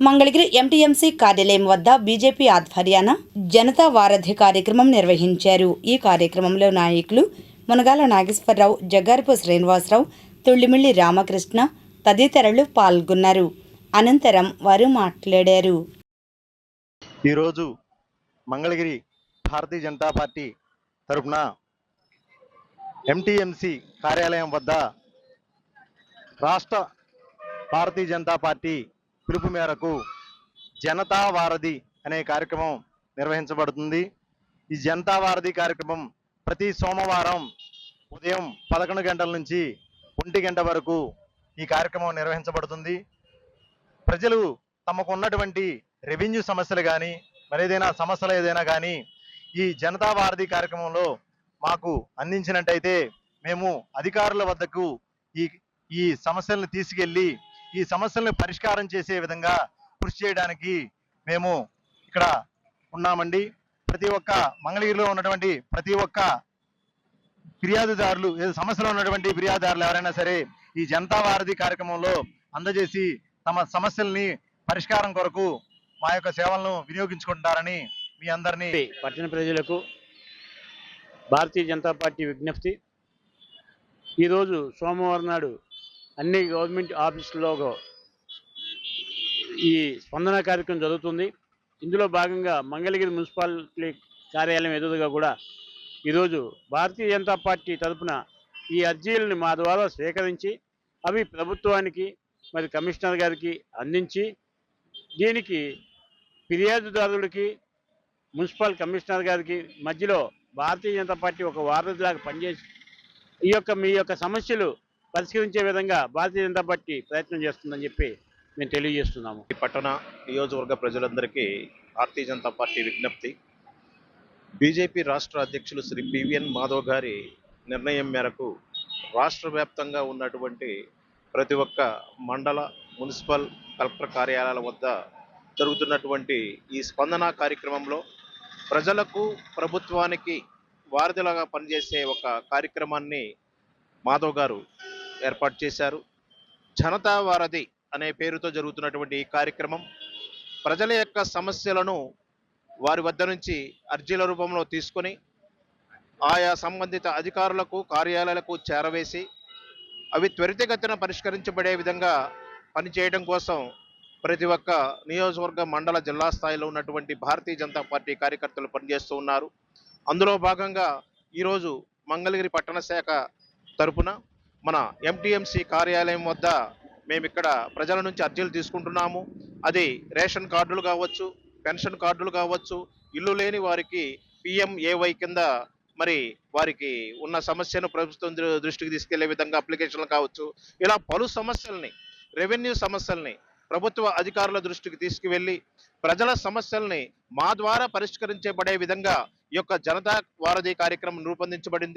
Mangalagiri MTMC కార్యాలయం వద్ద BJP ఆధ్వర్యాన Janata వారధి కార్యక్రమం నిర్వహించారు. ఈ కార్యక్రమంలో నాయకులు మునగాల నాగేశ్వరరావు జగ్గారపు శ్రీనివాసరావు తుళ్ళిమిల్లి రామకృష్ణ తదితరులు పాల్గొన్నారు. అనంతరం వారు మాట్లాడారు. ఈరోజు మంగళగిరి భారతీయ జనతా పార్టీ తరఫున ఎంటీఎంసి కార్యాలయం వద్ద రాష్ట్ర భారతీయ జనతా పార్టీ పిలుపు మేరకు జనతా వారధి అనే కార్యక్రమం నిర్వహించబడుతుంది. ఈ జనతా వారధి కార్యక్రమం ప్రతి సోమవారం ఉదయం పదకొండు గంటల నుంచి ఒంటి గంట వరకు ఈ కార్యక్రమం నిర్వహించబడుతుంది. ప్రజలు తమకు ఉన్నటువంటి రెవెన్యూ సమస్యలు కానీ మరేదైనా సమస్యలు ఏదైనా కానీ ఈ జనతా వారధి కార్యక్రమంలో మాకు అందించినట్టయితే మేము అధికారుల వద్దకు ఈ ఈ సమస్యలను తీసుకెళ్ళి ఈ సమస్యలను పరిష్కారం చేసే విధంగా కృషి చేయడానికి మేము ఇక్కడ ఉన్నామండి. ప్రతి ఒక్క మంగళగిరిలో ఉన్నటువంటి ప్రతి ఒక్క ఫిర్యాదుదారులు ఏదో సమస్యలో ఉన్నటువంటి ఫిర్యాదుదారులు ఎవరైనా సరే ఈ జనతా వారధి కార్యక్రమంలో అందజేసి తమ సమస్యల్ని పరిష్కారం కొరకు మా యొక్క సేవలను వినియోగించుకుంటారని మీ అందరినీ పట్టణ ప్రజలకు భారతీయ జనతా పార్టీ విజ్ఞప్తి. ఈరోజు సోమవారం నాడు అన్ని గవర్నమెంట్ ఆఫీసుల్లో ఈ స్పందన కార్యక్రమం జరుగుతుంది. ఇందులో భాగంగా మంగళగిరి మున్సిపాలిటీ కార్యాలయం ఎదురుగా కూడా ఈరోజు భారతీయ జనతా పార్టీ తరఫున ఈ అర్జీలను మా ద్వారా స్వీకరించి అవి ప్రభుత్వానికి మరి కమిషనర్ గారికి అందించి దీనికి ఫిర్యాదుదారులకి మున్సిపల్ కమిషనర్ గారికి మధ్యలో భారతీయ జనతా పార్టీ ఒక వారధిలాగా పనిచేసి ఈ యొక్క మీ యొక్క సమస్యలు పరిశీలించే విధంగా భారతీయ జనతా పార్టీ ప్రయత్నం చేస్తుందని చెప్పి మేము తెలియజేస్తున్నాము. ఈ పట్టణ నియోజకవర్గ ప్రజలందరికీ భారతీయ జనతా పార్టీ విజ్ఞప్తి. బీజేపీ రాష్ట్ర అధ్యక్షులు శ్రీ పివిఎన్ మాధవ్ గారి నిర్ణయం మేరకు రాష్ట్ర వ్యాప్తంగా ఉన్నటువంటి ప్రతి ఒక్క మండల మున్సిపల్ కలెక్టర్ కార్యాలయాల వద్ద జరుగుతున్నటువంటి ఈ స్పందన కార్యక్రమంలో ప్రజలకు ప్రభుత్వానికి వారధిలాగా పనిచేసే ఒక కార్యక్రమాన్ని మాధవ్ గారు ఏర్పాటు చేశారు. జనతా వారధి అనే పేరుతో జరుగుతున్నటువంటి ఈ కార్యక్రమం ప్రజల యొక్క సమస్యలను వారి వద్ద నుంచి అర్జీల రూపంలో తీసుకొని ఆయా సంబంధిత అధికారులకు కార్యాలయాలకు చేరవేసి అవి త్వరితగతిన పరిష్కరించబడే విధంగా పనిచేయడం కోసం ప్రతి ఒక్క నియోజకవర్గ మండల జిల్లా స్థాయిలో ఉన్నటువంటి భారతీయ జనతా పార్టీ కార్యకర్తలు పనిచేస్తూ ఉన్నారు. అందులో భాగంగా ఈరోజు మంగళగిరి పట్టణ శాఖ తరపున మన ఎంటీఎంసీ కార్యాలయం వద్ద మేము ఇక్కడ ప్రజల నుంచి అర్జీలు తీసుకుంటున్నాము. అది రేషన్ కార్డులు కావచ్చు పెన్షన్ కార్డులు కావచ్చు ఇల్లు లేని వారికి పిఎంఏవై కింద మరి వారికి ఉన్న సమస్యను ప్రభుత్వం దృష్టికి తీసుకెళ్ళే విధంగా అప్లికేషన్లు కావచ్చు. ఇలా పలు సమస్యల్ని రెవెన్యూ సమస్యల్ని ప్రభుత్వ అధికారుల దృష్టికి తీసుకువెళ్ళి ప్రజల సమస్యల్ని మా ద్వారా పరిష్కరించబడే విధంగా ఈ యొక్క జనతా వారధి కార్యక్రమం రూపొందించబడింది.